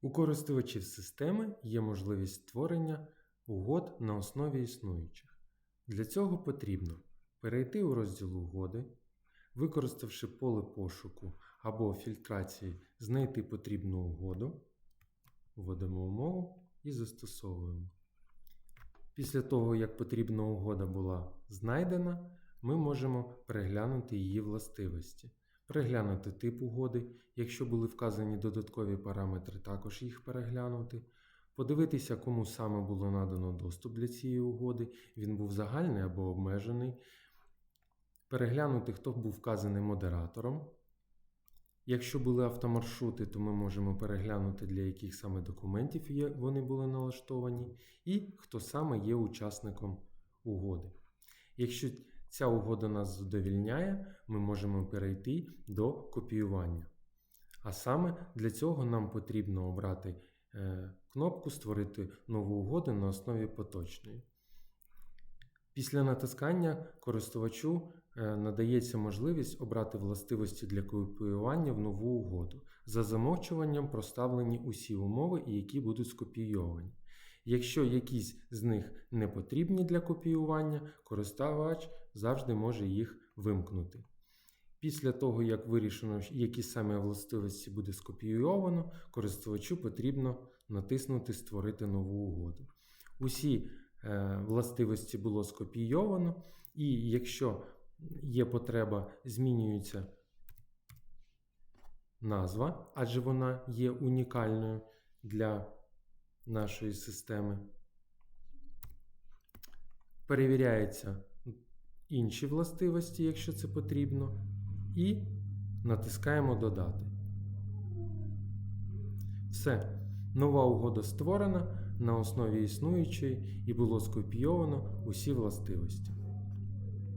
У користувачів системи є можливість створення угод на основі існуючих. Для цього потрібно перейти у розділ угоди, використавши поле пошуку або фільтрації, знайти потрібну угоду, вводимо умову і застосовуємо. Після того, як потрібна угода була знайдена, ми можемо переглянути її властивості, переглянути тип угоди, якщо були вказані додаткові параметри, також їх переглянути, подивитися, кому саме було надано доступ для цієї угоди, він був загальний або обмежений, переглянути, хто був вказаний модератором. Якщо були автомаршрути, то ми можемо переглянути, для яких саме документів вони були налаштовані, і хто саме є учасником угоди. Якщо ця угода нас задовільняє, ми можемо перейти до копіювання. А саме для цього нам потрібно обрати е, кнопку Створити нову угоду на основі поточної. Після натискання користувачу е, надається можливість обрати властивості для копіювання в нову угоду. За замовчуванням проставлені усі умови, які будуть скопійовані. Якщо якісь з них не потрібні для копіювання, користувач завжди може їх вимкнути. Після того, як вирішено, які саме властивості буде скопійовано, користувачу потрібно натиснути Створити нову угоду. Усі е, властивості було скопійовано, і якщо є потреба, змінюється назва, адже вона є унікальною для нашої системи. Перевіряються інші властивості, якщо це потрібно, і натискаємо Додати. Все. Нова угода створена на основі існуючої і було скопійовано усі властивості.